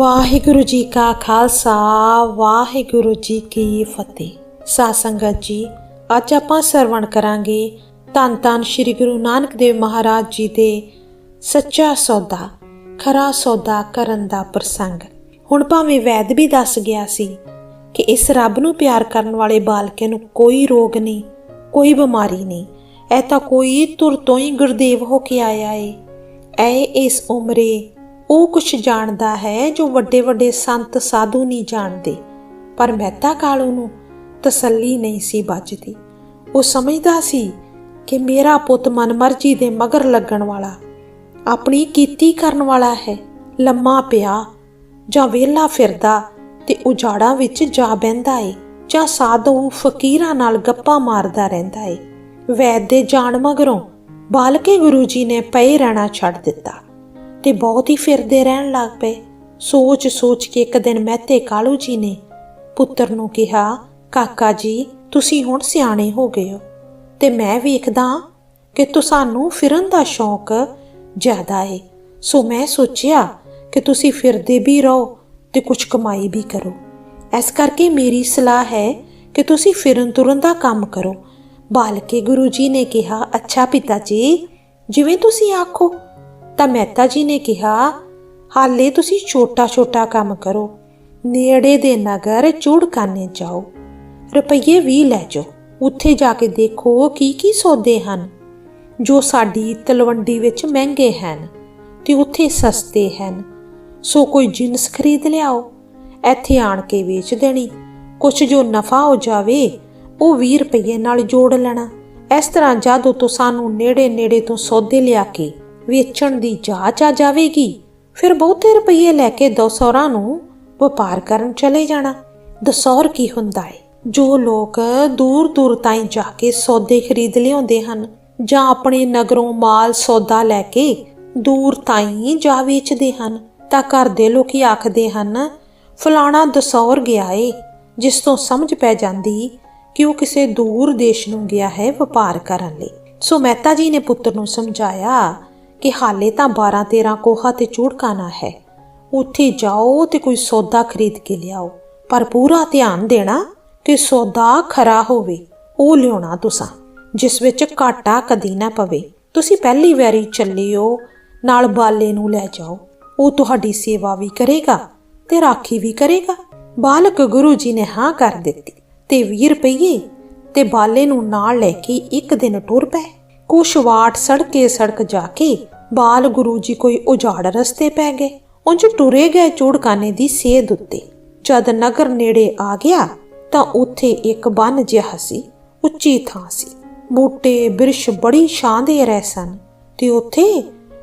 ਵਾਹਿਗੁਰੂ ਜੀ ਕਾ ਖਾਲਸਾ, ਵਾਹਿਗੁਰੂ ਜੀ ਕੀ ਫਤਿਹ। ਸਾਧ ਸੰਗਤ ਜੀ, ਅੱਜ ਆਪਾਂ ਸਰਵਣ ਕਰਾਂਗੇ ਧੰਨ ਧੰਨ ਸ੍ਰੀ ਗੁਰੂ ਨਾਨਕ ਦੇਵ ਮਹਾਰਾਜ ਜੀ ਦੇ ਸੱਚਾ ਸੌਦਾ, ਖਰਾ ਸੌਦਾ ਕਰਨ ਦਾ ਪ੍ਰਸੰਗ। ਹੁਣ ਭਾਵੇਂ ਵੈਦ ਵੀ ਦੱਸ ਗਿਆ ਸੀ ਕਿ ਇਸ ਰੱਬ ਨੂੰ ਪਿਆਰ ਕਰਨ ਵਾਲੇ ਬਾਲਕੇ ਨੂੰ ਕੋਈ ਰੋਗ ਨਹੀਂ, ਕੋਈ ਬਿਮਾਰੀ ਨਹੀਂ, ਇਹ ਤਾਂ ਕੋਈ ਤੁਰ ਤੋਂ ਹੀ ਗੁਰਦੇਵ ਹੋ ਕੇ ਆਇਆ ਏ। ਐ ਇਸ ਉਮਰੇ ਉਹ ਕੁਛ ਜਾਣਦਾ ਹੈ ਜੋ ਵੱਡੇ ਵੱਡੇ ਸੰਤ ਸਾਧੂ ਨਹੀਂ ਜਾਣਦੇ। ਪਰ ਮਹਿਤਾ ਕਾਲੂ ਨੂੰ ਤਸੱਲੀ ਨਹੀਂ ਸੀ ਬਚਦੀ ਉਹ ਸਮਝਦਾ ਸੀ ਕਿ ਮੇਰਾ ਪੁੱਤ ਮਨਮਰਜ਼ੀ ਦੇ ਮਗਰ ਲੱਗਣ ਵਾਲਾ, ਆਪਣੀ ਕੀਤੀ ਕਰਨ ਵਾਲਾ ਹੈ, ਲੰਮਾ ਪਿਆ, ਜਾਂ ਵਿਹਲਾ ਫਿਰਦਾ ਤੇ ਉਜਾੜਾਂ ਵਿੱਚ ਜਾ ਬਹਿੰਦਾ ਏ, ਜਾਂ ਸਾਧੂ ਫਕੀਰਾਂ ਨਾਲ ਗੱਪਾਂ ਮਾਰਦਾ ਰਹਿੰਦਾ ਏ। ਵੈਦ ਦੇ ਜਾਣ ਮਗਰੋਂ ਬਾਲਕੇ ਗੁਰੂ ਜੀ ਨੇ ਪਏ ਰਹਿਣਾ ਛੱਡ ਦਿੱਤਾ। ਤੇ ਬਹੁਤ ਹੀ ਫਿਰਦੇ ਰਹਿਣ ਲੱਗ ਪਏ। ਸੋਚ ਸੋਚ ਕੇ ਇੱਕ ਦਿਨ ਮਹਿਤੇ ਕਾਲੂ ਜੀ ਨੇ ਪੁੱਤਰ ਨੂੰ ਕਿਹਾ, ਕਾਕਾ ਜੀ, ਤੁਸੀਂ ਹੁਣ ਸਿਆਣੇ ਹੋ ਗਏ ਹੋ ਤੇ ਮੈਂ ਵੇਖਦਾ ਕਿ ਤੁਹਾਨੂੰ ਫਿਰਨ ਦਾ ਸ਼ੌਕ ਜ਼ਿਆਦਾ ਹੈ ਸੋ ਮੈਂ ਸੋਚਿਆ ਕਿ ਤੁਸੀਂ ਫਿਰਦੇ ਵੀ ਰਹੋ ਤੇ ਕੁਝ ਕਮਾਈ ਵੀ ਕਰੋ। ਇਸ ਕਰਕੇ ਮੇਰੀ ਸਲਾਹ ਹੈ ਕਿ ਤੁਸੀਂ ਫਿਰਨ ਤੁਰਨ ਦਾ ਕੰਮ ਕਰੋ। ਬਾਲਕੇ ਗੁਰੂ ਜੀ ਨੇ ਕਿਹਾ, ਅੱਛਾ ਪਿਤਾ ਜੀ, ਜਿਵੇਂ ਤੁਸੀਂ ਆਖੋ ਤਾਂ ਮਹਿਤਾ ਜੀ ਨੇ ਕਿਹਾ, ਹਾਲੇ ਤੁਸੀਂ ਛੋਟਾ-ਛੋਟਾ ਕੰਮ ਕਰੋ, ਨੇੜੇ ਦੇ ਨਗਰ ਚੂੜਕਾਨੇ ਜਾਓ, ਰੁਪਈਏ 20 ਲੈ ਜਾਓ, ਉੱਥੇ ਜਾ ਕੇ ਦੇਖੋ ਕੀ ਕੀ ਸੌਦੇ ਹਨ। ਜੋ ਸਾਡੀ ਤਲਵੰਡੀ ਵਿੱਚ ਮਹਿੰਗੇ ਹਨ, ਤੇ ਉੱਥੇ ਸਸਤੇ ਹਨ, ਸੋ ਕੋਈ ਜਿੰਸ ਖਰੀਦ ਲਿਆਓ, ਇੱਥੇ ਆਣ ਕੇ ਵੇਚ ਦੇਣੀ ਕੁਝ ਜੋ ਨਫਾ ਹੋ ਜਾਵੇ, ਉਹ 20 ਰੁਪਏ ਨਾਲ ਜੋੜ ਲੈਣਾ। ਇਸ ਤਰ੍ਹਾਂ ਜਦੋਂ ਤੋਂ ਸਾਨੂੰ ਨੇੜੇ ਨੇੜੇ ਤੋਂ ਸੌਦੇ ਲਿਆ ਕੇ ਵੇਚਣ ਦੀ ਜਾਚ ਆ ਜਾਵੇਗੀ। ਫਿਰ ਬਹੁਤੇ ਰੁਪਏ ਲੈ ਕੇ ਦਸੌਰਾਂ ਨੂੰ ਵਪਾਰ ਕਰਨ ਚਲੇ ਜਾਣਾ। ਦਸੌਰ ਕੀ ਹੁੰਦਾ ਹੈ ਜੋ ਲੋਕ ਦੂਰ ਦੂਰ ਤਾਈਂ ਜਾ ਕੇ ਸੌਦੇ ਖਰੀਦ ਲਿਆਉਂਦੇ ਹਨ ਜਾਂ ਆਪਣੇ ਨਗਰੋਂ ਮਾਲ ਸੌਦਾ ਲੈ ਕੇ ਦੂਰ ਤਾਈਂ ਜਾ ਵੇਚਦੇ ਹਨ, ਤਾਂ ਘਰ ਦੇ ਲੋਕੀ ਆਖਦੇ ਹਨ, ਫਲਾਣਾ ਦਸੌਰ ਗਿਆ ਏ, ਜਿਸ ਤੋਂ ਸਮਝ ਪੈ ਜਾਂਦੀ ਕਿ ਉਹ ਕਿਸੇ ਦੂਰ ਦੇਸ਼ ਨੂੰ ਗਿਆ ਹੈ ਵਪਾਰ ਕਰਨ ਲਈ। ਸੋ ਮਹਿਤਾ ਜੀ ਨੇ ਪੁੱਤਰ ਨੂੰ ਸਮਝਾਇਆ ਕਿ ਹਾਲੇ ਤਾਂ 12 13 ਕੋਹਾ ਤੇ ਚੂੜਕਾਣਾ ਹੈ। ਉੱਥੇ ਜਾਓ ਤੇ ਕੋਈ ਸੌਦਾ ਖਰੀਦ ਕੇ ਲਿਆਓ। ਪਰ ਪੂਰਾ ਧਿਆਨ ਦੇਣਾ ਕਿ ਸੌਦਾ ਖਰਾ ਹੋਵੇ, ਉਹ ਲਿਆਉਣਾ ਤੁਸੀਂ। ਜਿਸ ਵਿੱਚ ਘਾਟਾ ਕਦੀ ਨਾ ਪਵੇ। ਤੁਸੀਂ ਪਹਿਲੀ ਵਾਰੀ ਚੱਲਿਓ, ਨਾਲ ਬਾਲੇ ਨੂੰ ਲੈ ਜਾਓ। ਉਹ ਤੁਹਾਡੀ ਸੇਵਾ ਵੀ ਕਰੇਗਾ ਤੇ ਰਾਖੀ ਵੀ ਕਰੇਗਾ। ਬਾਲਕ ਗੁਰੂ ਜੀ ਨੇ ਹਾਂ ਕਰ ਦਿੱਤੀ। ਤੇ 20 ਰੁਪਏ ਤੇ ਬਾਲੇ ਨੂੰ ਨਾਲ ਲੈ ਕੇ ਇੱਕ ਦਿਨ ਟੁਰ ਪਏ। ਕੁਛ ਵਾਟ ਸੜਕੇ ਸੜਕ ਜਾ ਕੇ ਬਾਲ ਗੁਰੂ ਜੀ ਕੋਈ ਉਜਾੜ ਰਸਤੇ ਪੈ ਗਏ। ਉਂਝ ਟੁਰੇ ਗਏ ਚੂੜਕਾਨੇ ਦੀ ਸੇਧ ਉੱਤੇ। ਜਦ ਨਗਰ ਨੇੜੇ ਆ ਗਿਆ ਤਾਂ ਉੱਥੇ ਇੱਕ ਬੰਨ ਜਿਹਾ ਸੀ, ਉੱਚੀ ਥਾਂ ਸੀ। ਬੂਟੇ ਬਿਰਸ਼ ਬੜੀ ਛਾਂ ਦੇ ਰਹੇ ਸਨ ਤੇ ਉੱਥੇ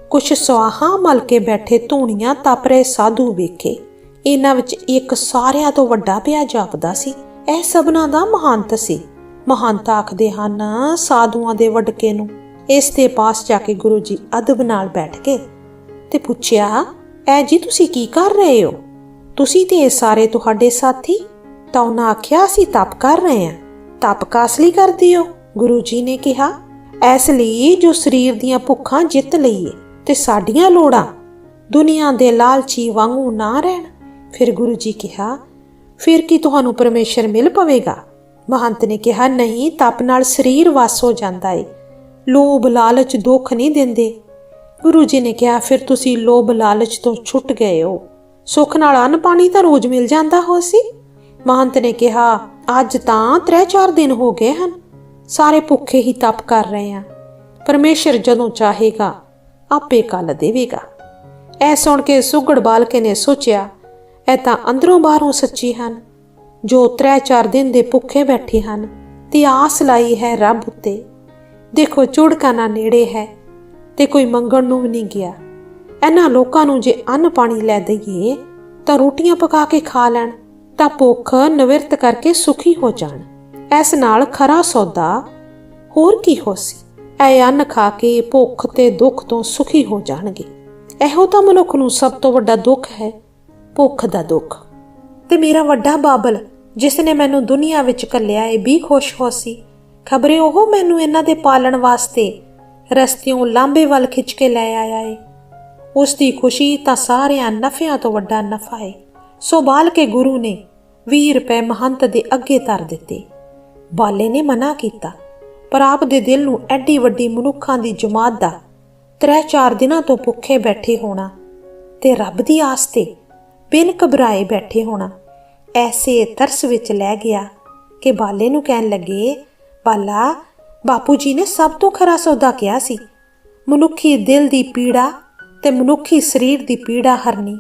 ਕੁਛ ਸਵਾਹਾਂ ਮਲ ਕੇ ਬੈਠੇ ਧੂਣੀਆਂ ਤਪ ਰਹੇ ਸਾਧੂ ਵੇਖੇ। ਇਹਨਾਂ ਵਿੱਚ ਇੱਕ ਸਾਰਿਆਂ ਤੋਂ ਵੱਡਾ ਪਿਆ ਜਾਪਦਾ ਸੀ। ਇਹ ਸਭਨਾਂ ਦਾ ਮਹੰਤ ਸੀ। ਮਹੰਤ ਆਖਦੇ ਹਨ ਸਾਧੂਆਂ ਦੇ ਵਡਕੇ ਨੂੰ। ਇਸ ਦੇ ਪਾਸ ਜਾ ਕੇ ਗੁਰੂ ਜੀ ਅਦਬ ਨਾਲ ਬੈਠ ਕੇ ਤੇ ਪੁੱਛਿਆ, ਐ ਜੀ ਤੁਸੀਂ ਕੀ ਕਰ ਰਹੇ ਹੋ? ਤੁਸੀਂ ਤੇ ਇਹ ਸਾਰੇ ਤੁਹਾਡੇ ਸਾਥੀ? ਤਾਂ ਉਹਨਾਂ ਆਖਿਆ, ਅਸੀਂ ਤਪ ਕਰ ਰਹੇ ਹਾਂ। ਤਪ ਕਾਸ ਲਈ ਕਰਦੇ ਹੋ? ਗੁਰੂ ਜੀ ਨੇ ਕਿਹਾ, ਐਸ ਲਈ ਜੋ ਸਰੀਰ ਦੀਆਂ ਭੁੱਖਾਂ ਜਿੱਤ ਲਈਏ ਤੇ ਸਾਡੀਆਂ ਲੋੜਾਂ। ਦੁਨੀਆ ਦੇ ਲਾਲਚੀ ਵਾਂਗੂ ਨਾ ਰਹਿਣ। ਫਿਰ ਗੁਰੂ ਜੀ ਕਿਹਾ, ਫਿਰ ਕੀ ਤੁਹਾਨੂੰ ਪਰਮੇਸ਼ਰ ਮਿਲ ਪਵੇਗਾ? ਮਹੰਤ ਨੇ ਕਿਹਾ, ਨਹੀਂ, ਤਪ ਨਾਲ ਸਰੀਰ ਵਸ ਹੋ ਜਾਂਦਾ ਏ। ਲੋਭ, ਲਾਲਚ, ਦੁੱਖ ਨਹੀਂ ਦਿੰਦੇ। ਗੁਰੂ ਜੀ ਨੇ ਕਿਹਾ, ਫਿਰ ਤੁਸੀਂ ਲੋਭ, ਲਾਲਚ ਤੋਂ ਛੁੱਟ ਗਏ ਹੋ। ਸੁੱਖ ਨਾਲ ਅੰਨ ਪਾਣੀ ਤਾਂ ਰੋਜ਼ ਮਿਲ ਜਾਂਦਾ ਹੋ ਸੀ? ਮਹੰਤ ਨੇ ਕਿਹਾ, ਅੱਜ ਤਾਂ 3-4 ਦਿਨ ਹੋ ਗਏ ਹਨ। ਸਾਰੇ ਭੁੱਖੇ ਹੀ ਤਪ ਕਰ ਰਹੇ ਆ ਪਰਮੇਸ਼ਰ ਜਦੋਂ ਚਾਹੇਗਾ, ਆਪੇ ਕੱਲ ਦੇਵੇਗਾ। ਐ ਸੁਣ ਕੇ ਸੁਗੜ ਬਾਲਕੇ ਨੇ ਸੋਚਿਆ, ਇਹ ਤਾਂ ਅੰਦਰੋਂ ਬਾਹਰੋਂ ਸੱਚੀ ਹਨ। ਜੋ 3-4 ਦਿਨ ਦੇ ਭੁੱਖੇ ਬੈਠੇ ਹਨ, ਤੇ ਆਸ ਲਾਈ ਹੈ ਰੱਬ ਉੱਤੇ। ਦੇਖੋ ਚੁੜਕਾਨਾ ਨੇੜੇ ਹੈ, ਤੇ ਕੋਈ ਮੰਗਣ ਨੂੰ ਵੀ ਨਹੀਂ ਗਿਆ। ਇਹਨਾਂ ਲੋਕਾਂ ਨੂੰ ਜੇ ਅੰਨ ਪਾਣੀ ਲੈ ਦਈਏ, ਤਾਂ ਰੋਟੀਆਂ ਪਕਾ ਕੇ ਖਾ ਲੈਣ, ਤਾਂ ਭੁੱਖ ਨਿਵਰਤ ਕਰਕੇ ਸੁਖੀ ਹੋ ਜਾਣ। ਇਸ ਨਾਲ ਖਰਾ ਸੌਦਾ ਹੋਰ ਕੀ ਹੋ ਸੀ? ਐ ਅੰਨ ਖਾ ਕੇ ਭੁੱਖ ਤੇ ਦੁੱਖ ਤੋਂ ਸੁਖੀ ਹੋ ਜਾਣਗੇ। ਇਹੋ ਤਾਂ ਮਨੁੱਖ ਨੂੰ ਸਭ ਤੋਂ ਵੱਡਾ ਦੁੱਖ ਹੈ, ਭੁੱਖ ਦਾ ਦੁੱਖ। ਤੇ ਮੇਰਾ ਵੱਡਾ ਬਾਬਲ ਜਿਸ ਨੇ ਮੈਨੂੰ ਦੁਨੀਆ ਵਿੱਚ ਕੱਲਿਆ ਏ, ਵੀ ਖੁਸ਼ ਹੋ ਸੀ। ਖਬਰੇ ਉਹ ਮੈਨੂੰ ਇਹਨਾਂ ਦੇ ਪਾਲਣ ਵਾਸਤੇ ਰਸਤਿਓਂ ਲਾਂਬੇ ਵੱਲ ਖਿੱਚ ਕੇ ਲੈ ਆਇਆ ਏ। ਉਸ ਦੀ ਖੁਸ਼ੀ ਤਾਂ ਸਾਰਿਆਂ ਨਫਿਆਂ ਤੋਂ ਵੱਡਾ ਨਫਾ ਏ। ਸੋ ਬਾਲ ਕੇ ਗੁਰੂ ਨੇ 20 ਰੁਪਏ ਮਹੰਤ ਦੇ ਅੱਗੇ ਧਰ ਦਿੱਤੇ। ਬਾਲੇ ਨੇ ਮਨਾ ਕੀਤਾ, ਪਰ ਆਪ ਦੇ ਦਿਲ ਨੂੰ ਐਡੀ ਵੱਡੀ ਮਨੁੱਖਾਂ ਦੀ ਜਮਾਤ ਦਾ ਤਰੇ ਚਾਰ ਦਿਨਾਂ ਤੋਂ ਭੁੱਖੇ ਬੈਠੇ ਹੋਣਾ ਤੇ ਰੱਬ ਦੀ ਆਸ ਤੇ ਬਿਨ ਘਬਰਾਏ ਬੈਠੇ ਹੋਣਾ ਐਸੇ ਤਰਸ ਵਿੱਚ ਲੈ ਗਿਆ ਕਿ ਬਾਲੇ ਨੂੰ ਕਹਿਣ ਲੱਗੇ, ਬਾਲਾ, ਬਾਪੂ ਜੀ ਨੇ ਸਭ ਤੋਂ ਖਰਾ ਸੌਦਾ ਕਿਹਾ ਸੀ। ਮਨੁੱਖੀ ਦਿਲ ਦੀ ਪੀੜਾ ਤੇ ਮਨੁੱਖੀ ਸਰੀਰ ਦੀ ਪੀੜਾ ਹਰਨੀ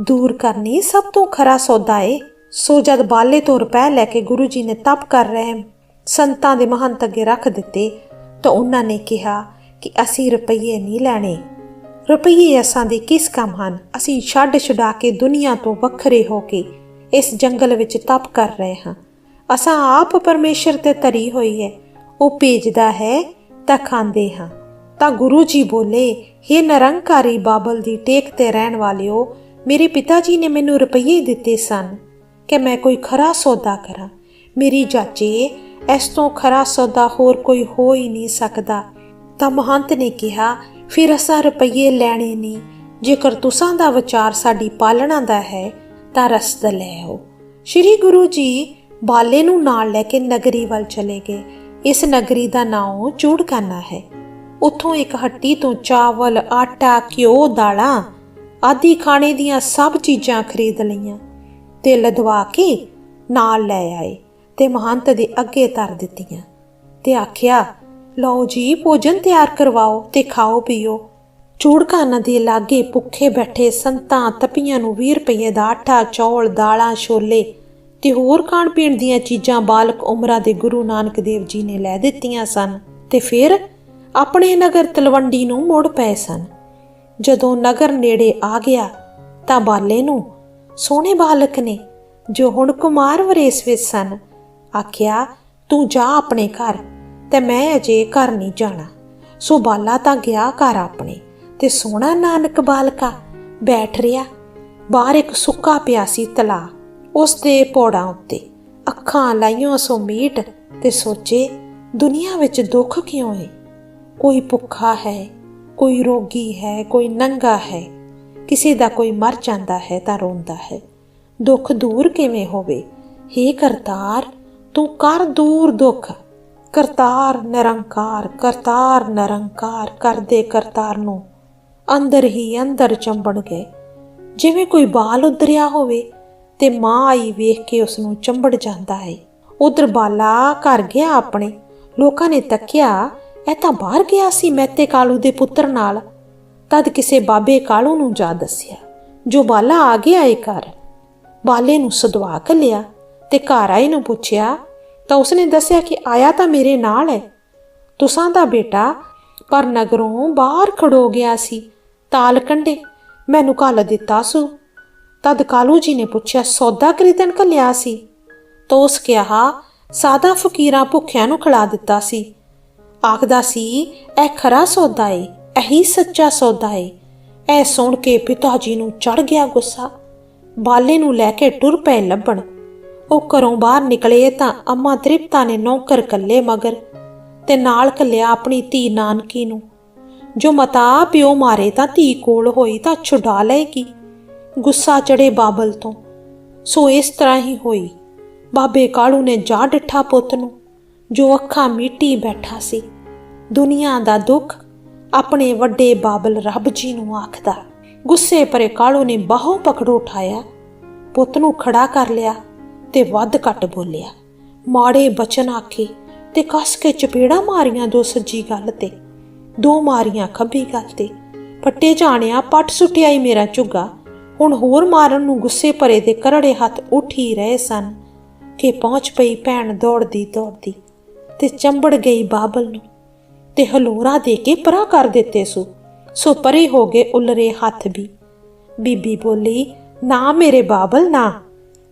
ਦੂਰ ਕਰਨੀ ਸਭ ਤੋਂ ਖਰਾ ਸੌਦਾ ਏ। ਸੋ ਜਦ ਬਾਲੇ ਤੋਂ ਰੁਪਏ ਲੈ ਕੇ ਗੁਰੂ ਜੀ ਨੇ ਤਪ ਕਰ ਰਹੇ ਸੰਤਾਂ ਦੇ ਮਹੰਤ ਅੱਗੇ ਰੱਖ ਦਿੱਤੇ, ਤਾਂ ਉਹਨਾਂ ਨੇ ਕਿਹਾ ਕਿ ਅਸੀਂ ਰੁਪਈਏ ਨਹੀਂ ਲੈਣੇ। ਰੁਪਈਏ ਅਸਾਂ ਦੇ ਕਿਸ ਕੰਮ ਹਨ? ਅਸੀਂ ਛੱਡ ਛੁਡਾ ਕੇ ਦੁਨੀਆ ਤੋਂ ਵੱਖਰੇ ਹੋ ਕੇ ਇਸ ਜੰਗਲ ਵਿੱਚ ਤਪ ਕਰ ਰਹੇ ਹਾਂ। ਅਸਾਂ ਆਪ ਪਰਮੇਸ਼ਰ ਤੇ ਧਰੀ ਹੋਈ ਹੈ। ਉਹ ਭੇਜਦਾ ਹੈ, ਤਾਂ ਖਾਂਦੇ ਹਾਂ। ਤਾਂ ਗੁਰੂ ਜੀ ਬੋਲੇ हे ਨਿਰੰਕਾਰੀ ਬਾਬਲ ਦੀ ਟੇਕ ਤੇ ਰਹਿਣ ਵਾਲਿਓ, ਮੇਰੇ ਪਿਤਾ ਜੀ ਨੇ ਮੈਨੂੰ ਰੁਪਈਏ ਦਿੱਤੇ ਸਨ। ਕਿ ਮੈਂ ਕੋਈ ਖਰਾ ਸੌਦਾ ਕਰਾਂ। ਮੇਰੀ ਜਾਚੇ, ਇਸ ਤੋਂ ਖਰਾ ਸੌਦਾ ਹੋਰ ਕੋਈ ਹੋ ਹੀ ਨਹੀਂ ਸਕਦਾ। ਤਾਂ ਮਹੰਤ ਨੇ ਕਿਹਾ, ਫਿਰ ਅਸਾਂ ਰੁਪਈਏ ਲੈਣੇ ਨਹੀਂ। ਜੇਕਰ ਤੁਸਾਂ ਦਾ ਵਿਚਾਰ ਸਾਡੀ ਪਾਲਣਾ ਦਾ ਹੈ ਤਾਂ ਰਸਤ ਲੈ ਆਓ। ਸ਼੍ਰੀ ਗੁਰੂ ਜੀ ਬਾਲੇ ਨੂੰ ਨਾਲ ਲੈ ਕੇ ਨਗਰੀ ਵੱਲ ਚਲੇ ਗਏ। ਇਸ ਨਗਰੀ ਦਾ ਨਾਮ ਚੂੜਕਾਨਾ ਹੈ। ਉੱਥੋਂ ਇੱਕ ਹੱਟੀ ਤੋਂ ਚਾਵਲ, ਆਟਾ, ਘਿਓ, ਦਾਲਾਂ ਆਦਿ ਖਾਣੇ ਦੀਆਂ ਸਭ ਚੀਜ਼ਾਂ ਖਰੀਦ ਲਈਆਂ ਤੇ ਲਦਵਾ ਕੇ ਨਾਲ ਲੈ ਆਏ ਤੇ ਮਹੰਤ ਦੇ ਅੱਗੇ ਧਰ ਦਿੱਤੀਆਂ ਤੇ ਆਖਿਆ, ਲਓ ਜੀ, ਭੋਜਨ ਤਿਆਰ ਕਰਵਾਓ ਤੇ ਖਾਓ ਪੀਓ। ਚੂੜਕਾਨਾ ਦੇ ਲਾਗੇ ਭੁੱਖੇ ਬੈਠੇ ਸੰਤਾਂ ਤਪੀਆਂ ਨੂੰ 20 ਰੁਪਏ ਦਾ ਆਟਾ, ਚੌਲ, ਦਾਲਾਂ, ਛੋਲੇ ਤੇ ਹੋਰ ਖਾਣ ਪੀਣ ਦੀਆਂ ਚੀਜ਼ਾਂ ਬਾਲਕ ਉਮਰਾਂ ਦੇ ਗੁਰੂ ਨਾਨਕ ਦੇਵ ਜੀ ਨੇ ਲੈ ਦਿੱਤੀਆਂ ਸਨ ਤੇ ਫਿਰ ਆਪਣੇ ਨਗਰ ਤਲਵੰਡੀ ਨੂੰ ਮੁੜ ਪਏ ਸਨ। ਜਦੋਂ ਨਗਰ ਨੇੜੇ ਆ ਗਿਆ ਤਾਂ ਬਾਲੇ ਨੂੰ ਸੋਹਣੇ ਬਾਲਕ ਨੇ ਜੋ ਹੁਣ ਕੁਮਾਰ ਵਰੇਸ ਵਿੱਚ ਸਨ, ਆਖਿਆ, ਤੂੰ ਜਾ ਆਪਣੇ ਘਰ ਤੇ ਮੈਂ ਅਜੇ ਘਰ ਨਹੀਂ ਜਾਣਾ। ਸੋ ਬਾਲਾ ਤਾਂ ਗਿਆ ਘਰ ਆਪਣੇ। ਤੇ ਸੋਹਣਾ ਨਾਨਕ ਬਾਲਕਾ ਬੈਠ ਰਿਹਾ। ਬਾਹਰ ਇੱਕ ਸੁੱਕਾ ਪਿਆ ਸੀ ਤਲਾ। ਉਸ ਦੇ ਪੌੜਾਂ ਉੱਤੇ ਅੱਖਾਂ ਲਾਈਆਂ ਸੋ ਮੀਟ ਤੇ ਸੋਚੇ, ਦੁਨੀਆ ਵਿੱਚ ਦੁੱਖ ਕਿਉਂ ਹੈ? ਕੋਈ ਭੁੱਖਾ ਹੈ, ਕੋਈ ਰੋਗੀ ਹੈ, ਕੋਈ ਨੰਗਾ ਹੈ। ਕਿਸੇ ਦਾ ਕੋਈ ਮਰ ਜਾਂਦਾ ਹੈ ਤਾਂ ਰੋਂਦਾ ਹੈ। ਦੁੱਖ ਦੂਰ ਕਿਵੇਂ ਹੋਵੇ? ਹੇ ਕਰਤਾਰ, ਤੂੰ ਕਰ ਦੂਰ ਦੁੱਖ। ਕਰਤਾਰ ਨਿਰੰਕਾਰ ਕਰਤਾਰ ਨਿਰੰਕਾਰ ਕਰਦੇ ਕਰਤਾਰ ਨੂੰ। ਅੰਦਰ ਹੀ ਅੰਦਰ ਚੰਬੜ ਗਏ। ਜਿਵੇਂ ਕੋਈ ਬਾਲ ਉਦਰਿਆ ਹੋਵੇ ਤੇ ਮਾਂ ਆਈ ਵੇਖ ਕੇ ਉਸ ਨੂੰ ਚੰਬੜ ਜਾਂਦਾ ਹੈ ਉਧਰ ਬਾਲਾ ਘਰ ਗਿਆ ਆਪਣੇ। ਲੋਕਾਂ ਨੇ ਤੱਕਿਆ, ਇਹ ਤਾਂ ਬਾਹਰ ਗਿਆ ਸੀ ਮਹਿਤੇ ਕਾਲੂ ਦੇ ਪੁੱਤਰ ਨਾਲ। ਤਦ ਕਿਸੇ ਬਾਬੇ ਕਾਲੂ ਨੂੰ ਜਾ ਦੱਸਿਆ, ਜੋ ਬਾਲਾ ਆ ਗਿਆ ਏ ਘਰ। ਬਾਲੇ ਨੂੰ ਸਦਵਾ ਕੇ ਲਿਆ ਤੇ ਘਰ ਆਏ ਨੂੰ ਪੁੱਛਿਆ, ਤਾਂ ਉਸਨੇ ਦੱਸਿਆ ਕਿ ਆਇਆ ਤਾਂ ਮੇਰੇ ਨਾਲ ਹੈ ਤੁਸਾਂ ਦਾ ਬੇਟਾ ਪਰ ਨਗਰੋਂ ਬਾਹਰ ਖੜੋ ਗਿਆ ਸੀ। ਤਾਲ ਕੰਡੇ, ਮੈਨੂੰ ਕੱਲ ਦਿੱਤਾ ਸੂ। ਤਦ ਕਾਲੂ ਜੀ ਨੇ ਪੁੱਛਿਆ, ਸੌਦਾ ਖਰੀਦਣ ਕੱਲਿਆ ਸੀ? ਤਾਂ ਕਿਹਾ, ਸਾਦਾ ਫਕੀਰਾਂ ਭੁੱਖਿਆਂ ਨੂੰ ਖਿਲਾ ਦਿੱਤਾ ਸੀ। ਆਖਦਾ ਸੀ, ਇਹ ਖਰਾ ਸੌਦਾ ਏ, ਇਹੀ ਸੱਚਾ ਸੌਦਾ ਏ। ਇਹ ਸੁਣ ਕੇ ਪਿਤਾ ਜੀ ਨੂੰ ਚੜ ਗਿਆ ਗੁੱਸਾ। ਬਾਲੇ ਨੂੰ ਲੈ ਕੇ ਟੁਰ ਪਏ ਲੱਭਣ। ਉਹ ਘਰੋਂ ਬਾਹਰ ਨਿਕਲੇ ਤਾਂ ਅੰਮਾ ਤ੍ਰਿਪਤਾ ਨੇ ਨੌਕਰ ਕੱਲੇ ਮਗਰ ਤੇ ਨਾਲ ਕੱਲਿਆ ਆਪਣੀ ਧੀ ਨਾਨਕੀ ਨੂੰ। ਜੋ ਮਤਾ ਪਿਓ ਮਾਰੇ ਤਾਂ ਧੀ ਕੋਲ ਹੋਈ ਤਾਂ ਛੁਡਾ ਲਏਗੀ। ਗੁੱਸਾ ਚੜੇ ਬਾਬਲ ਤੋਂ। ਸੋ ਇਸ ਤਰ੍ਹਾਂ ਹੀ ਹੋਈ। ਬਾਬੇ ਕਾਲੂ ਨੇ ਜਾ ਡਿੱਠਾ ਪੁੱਤ ਨੂੰ, ਜੋ ਅੱਖਾਂ ਮੀਟੀ ਬੈਠਾ ਸੀ। ਦੁਨੀਆ ਦਾ ਦੁੱਖ ਆਪਣੇ ਵੱਡੇ ਬਾਬਲ ਰੱਬ ਜੀ ਨੂੰ ਆਖਦਾ। ਗੁੱਸੇ ਪਰੇ ਕਾਲੂ ਨੇ ਬਾਹੋਂ ਪਕੜ ਉਠਾਇਆ। ਪੁੱਤ ਨੂੰ ਖੜਾ ਕਰ ਲਿਆ ਤੇ ਵੱਧ ਘੱਟ ਬੋਲਿਆ। ਮਾੜੇ ਬਚਨ ਆਖੇ ਤੇ ਕੱਸ ਕੇ ਚਪੇੜਾ ਮਾਰੀਆਂ ਦੋ ਸੱਜੀ ਗੱਲ ਤੇ, ਦੋ ਮਾਰੀਆਂ ਖੱਬੀ ਗੱਲ ਤੇ। ਪੱਟੇ ਜਾਣਿਆ ਪੱਟ ਸੁੱਟਿਆ ਈ ਮੇਰਾ ਝੁੱਗਾ। ਹੁਣ ਹੋਰ ਮਾਰਨ ਨੂੰ ਗੁੱਸੇ ਭਰੇ ਦੇ ਕਰੜੇ ਹੱਥ ਉੱਠ ਹੀ ਰਹੇ ਸਨ ਕਿ ਪਹੁੰਚ ਪਈ ਭੈਣ ਦੌੜਦੀ ਦੌੜਦੀ ਤੇ ਚੰਬੜ ਗਈ ਬਾਬਲ ਨੂੰ ਤੇ ਹਲੋਰਾ ਦੇ ਕੇ ਪਰਾ ਕਰ ਦਿੱਤੇ ਸੋ। ਸੋ ਪਰੇ ਹੋ ਗਏ ਉਲਰੇ ਹੱਥ ਵੀ। ਬੀਬੀ ਬੋਲੀ, ਨਾ ਮੇਰੇ ਬਾਬਲ ਨਾ,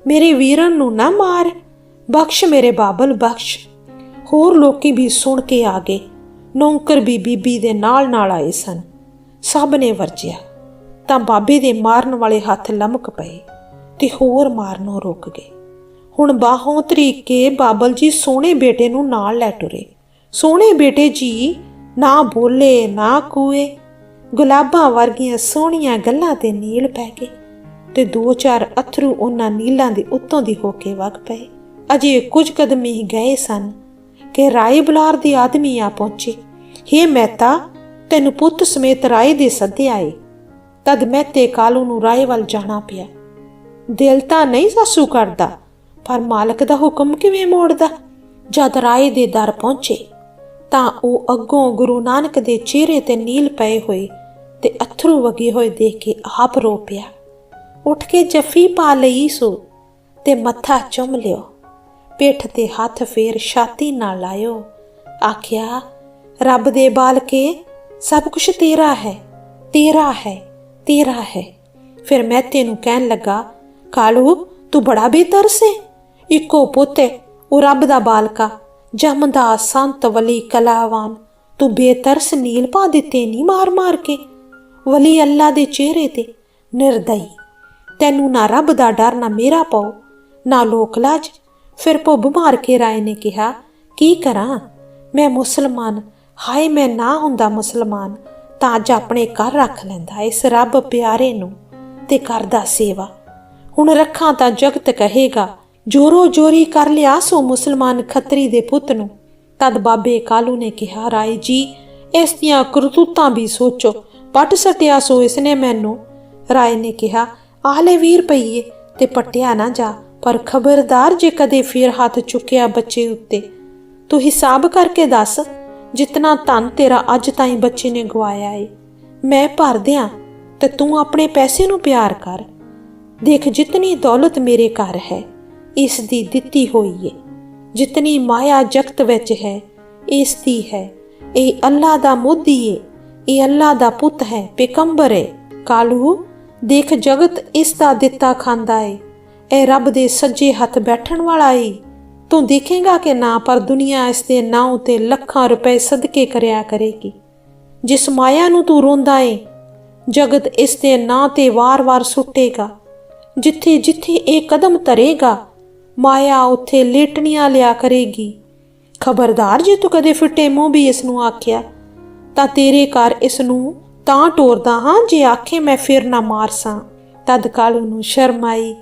ਮੇਰੇ ਵੀਰਨ ਨੂੰ ਨਾ ਮਾਰ, ਬਖਸ਼ ਮੇਰੇ ਬਾਬਲ ਬਖਸ਼। ਹੋਰ ਲੋਕੀ ਵੀ ਸੁਣ ਕੇ ਆ ਗਏ। ਨੌਕਰ ਵੀ ਬੀਬੀ ਦੇ ਨਾਲ ਨਾਲ ਆਏ ਸਨ। ਸਭ ਨੇ ਵਰਜਿਆ। ਤਾਂ ਬਾਬੇ ਦੇ ਮਾਰਨ ਵਾਲੇ ਹੱਥ ਲਮਕ ਪਏ ਤੇ ਹੋਰ ਮਾਰਨੋਂ ਰੁਕ ਗਏ। ਹੁਣ ਬਾਹੋਂ ਤਰੀਕੇ ਬਾਬਲ ਜੀ ਸੋਹਣੇ ਬੇਟੇ ਨੂੰ ਨਾਲ ਲੈ ਟੁਰੇ। ਸੋਹਣੇ ਬੇਟੇ ਜੀ, ਨਾ ਬੋਲੇ, ਨਾ ਕੂਏ। ਗੁਲਾਬਾਂ ਵਰਗੀਆਂ ਸੋਹਣੀਆਂ ਗੱਲਾਂ ਤੇ ਨੀਲ ਪੈ ਗਏ ਤੇ ਦੋ ਚਾਰ ਅਥਰੂ ਉਹਨਾਂ ਨੀਲਾਂ ਦੇ ਉੱਤੋਂ ਦੀ ਹੋ ਕੇ ਵਗ ਪਏ। ਅਜੇ ਕੁਝ ਕਦਮ ਹੀ ਗਏ ਸਨ। ਕਿ ਰਾਏ ਬੁਲਾਰ ਦੇ ਆਦਮੀ ਆ ਪਹੁੰਚੇ। ਹੇ ਮਹਿਤਾ, ਤੈਨੂੰ ਪੁੱਤ ਸਮੇਤ ਰਾਏ ਦੇ ਸੱਦੇ ਆਏ। ਤਦ ਮਹਿਤੇ ਕਾਲੂ ਨੂੰ ਰਾਏ ਵੱਲ ਜਾਣਾ ਪਿਆ। ਦਿਲ ਤਾਂ ਨਹੀਂ ਸਾਸੂ ਕਰਦਾ, ਪਰ ਮਾਲਕ ਦਾ ਹੁਕਮ ਕਿਵੇਂ ਮੋੜਦਾ? ਜਦ ਰਾਏ ਦੇ ਦਰ ਪਹੁੰਚੇ, ਤਾਂ ਉਹ ਅੱਗੋਂ ਗੁਰੂ ਨਾਨਕ ਦੇ ਚਿਹਰੇ ਤੇ ਨੀਲ ਪਏ ਹੋਏ ਤੇ ਅਥਰੂ ਵਗੇ ਹੋਏ ਦੇਖ ਕੇ ਆਪ ਰੋ ਪਿਆ। ਉੱਠ ਕੇ ਜੱਫੀ ਪਾ ਲਈ ਸੋ ਤੇ ਮੱਥਾ ਚੁੰਮ ਲਿਓ। ਪਿੱਠ ਤੇ ਹੱਥ ਫੇਰ ਛਾਤੀ ਨਾਲ ਲਾਇਓ। ਆਖਿਆ, ਰੱਬ ਦੇ ਬਾਲਕੇ ਸਭ ਕੁਝ ਤੇਰਾ ਹੈ ਤੇਰਾ ਹੈ ਤੇਰਾ ਹੈ। ਫਿਰ ਮੈਂ ਤੈਨੂੰ ਕਹਿਣ ਲੱਗਾ, ਕਾਲੂ, ਤੂੰ ਬੜਾ ਬੇਤਰਸ ਹੈ ਇੱਕੋ ਪੁੱਤ ਹੈ ਉਹ ਰੱਬ ਦਾ ਬਾਲਕਾ, ਜਮਦਾ ਸੰਤ ਵਲੀ ਕਲਾਵਾਨ। ਤੂੰ ਬੇਤਰਸ ਨੀਲ ਪਾ ਦਿੱਤੇ ਨਹੀਂ ਮਾਰ ਮਾਰ ਕੇ। ਵਲੀ ਅੱਲਾ ਦੇ ਚਿਹਰੇ ਤੇ ਨਿਰਦਈ। ਤੈਨੂੰ ਨਾ ਰੱਬ ਦਾ ਡਰ ਨਾ ਮੇਰਾ ਪਾਉ ਨਾ ਲੋਕ ਲਾਜ ਫਿਰ ਭੁੱਬ ਮਾਰ ਕੇ ਰਾਏ ਨੇ ਕਿਹਾ, ਕੀ ਕਰਾਂ? ਮੈਂ ਮੁਸਲਮਾਨ। ਹਾਏ, ਮੈਂ ਨਾ ਹੁੰਦਾ ਮੁਸਲਮਾਨ। ਤਾਂ ਅੱਜ ਆਪਣੇ ਘਰ ਰੱਖ ਲੈਂਦਾ ਇਸ ਰੱਬ ਪਿਆਰੇ ਨੂੰ ਤੇ ਕਰਦਾ ਸੇਵਾ। ਹੁਣ ਰੱਖਾਂ ਤਾਂ ਜਗਤ ਕਹੇਗਾ ਜੋਰੋ ਜੋਰੀ ਕਰ ਲਿਆ ਸੋ ਮੁਸਲਮਾਨ ਖੱਤਰੀ ਦੇ ਪੁੱਤ ਨੂੰ। ਤਦ ਬਾਬੇ ਕਾਲੂ ਨੇ ਕਿਹਾ, ਰਾਏ ਜੀ, ਇਸ ਦੀਆਂ ਕਰਤੂਤਾਂ ਵੀ ਸੋਚੋ ਪੱਟ ਸਟਿਆ ਸੋ ਇਸਨੇ ਮੈਨੂੰ? ਰਾਏ ਨੇ ਕਿਹਾ ਆਲੇ ਵੀਰ ਪਈਏ ਤੇ ਪਟਿਆ ਨਾ ਜਾ। ਪਰ ਖਬਰਦਾਰ ਜੇ ਕਦੇ ਫੇਰ ਹੱਥ ਚੁੱਕਿਆ ਬੱਚੇ ਉੱਤੇ, ਤੂੰ ਹਿਸਾਬ ਕਰਕੇ ਦੱਸ, ਜਿਤਨਾ ਧਨ ਤੇਰਾ ਅੱਜ ਤਾਈਂ ਬੱਚੇ ਨੇ ਗਵਾਇਆ ਏ। ਮੈਂ ਭਰ ਦਿਆਂ ਤੇ ਤੂੰ ਆਪਣੇ ਪੈਸੇ ਨੂੰ ਪਿਆਰ ਕਰ। ਦੇਖ ਜਿਤਨੀ ਦੌਲਤ ਮੇਰੇ ਘਰ ਹੈ, ਇਸ ਦੀ ਦਿੱਤੀ ਹੋਈ ਏ। ਜਿਤਨੀ ਮਾਇਆ ਜਗਤ ਵਿੱਚ ਹੈ, ਇਸ ਦੀ ਹੈ। ਇਹ ਅੱਲਾ ਦਾ ਮੋਦੀ ਏ, ਇਹ ਅੱਲਾ ਦਾ ਪੁੱਤ ਹੈ, ਪੈਗੰਬਰ ਏ। ਕਾਲੂ, ਦੇਖ ਜਗਤ ਇਸ ਦਾ ਦਿੱਤਾ ਖਾਂਦਾ ਏ। ਇਹ ਰੱਬ ਦੇ ਸੱਜੇ ਹੱਥ ਬੈਠਣ ਵਾਲਾ ਏ ਤੂੰ ਦੇਖੇਗਾ ਕਿ ਨਾ, ਪਰ ਦੁਨੀਆ ਇਸ ਦੇ ਨਾਂ ਉਤੇ ਲੱਖਾਂ ਰੁਪਏ ਸਦਕੇ ਕਰਿਆ ਕਰੇਗੀ। ਜਿਸ ਮਾਇਆ ਨੂੰ ਤੂੰ ਰੋਂਦਾ ਏ, ਜਗਤ ਇਸ ਦੇ ਨਾਂ ਤੇ ਵਾਰ-ਵਾਰ ਸੁੱਟੇਗਾ। ਜਿੱਥੇ ਜਿੱਥੇ ਇਹ ਕਦਮ ਧਰੇਗਾ, ਮਾਇਆ ਉੱਥੇ ਲੇਟਣੀਆਂ ਲਿਆ ਕਰੇਗੀ। ਖਬਰਦਾਰ, ਜੇ ਤੂੰ ਕਦੇ ਫਿੱਟੇ ਮੂੰਹ ਵੀ ਇਸ ਨੂੰ ਆਖਿਆ, ਤਾਂ ਤੇਰੇ ਘਰ ਇਸ ਨੂੰ ਤਾਂ ਟੋਰਦਾ ਹਾਂ ਜੇ ਆਖੇ ਮੈਂ ਫਿਰ ਨਾ ਮਾਰਸਾਂ ਤਦ ਕਾਲੂ ਨੂੰ ਸ਼ਰਮ ਆਈ।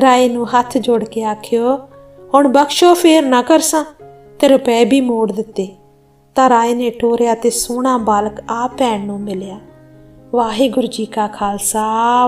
ਰਾਏ ਨੂੰ ਹੱਥ ਜੋੜ ਕੇ ਆਖਿਓ, ਹੁਣ ਬਖਸ਼ੋ, ਫੇਰ ਨਾ ਕਰਸਾਂ ਤੇ ਰੁਪਏ ਵੀ ਮੋੜ ਦਿੱਤੇ। ਤਾਂ ਰਾਏ ਨੇ ਟੋਰਿਆ ਤੇ ਸੋਹਣਾ ਬਾਲਕ ਆ ਭੈਣ ਨੂੰ ਮਿਲਿਆ। ਵਾਹਿਗੁਰੂ ਜੀ ਕਾ ਖਾਲਸਾ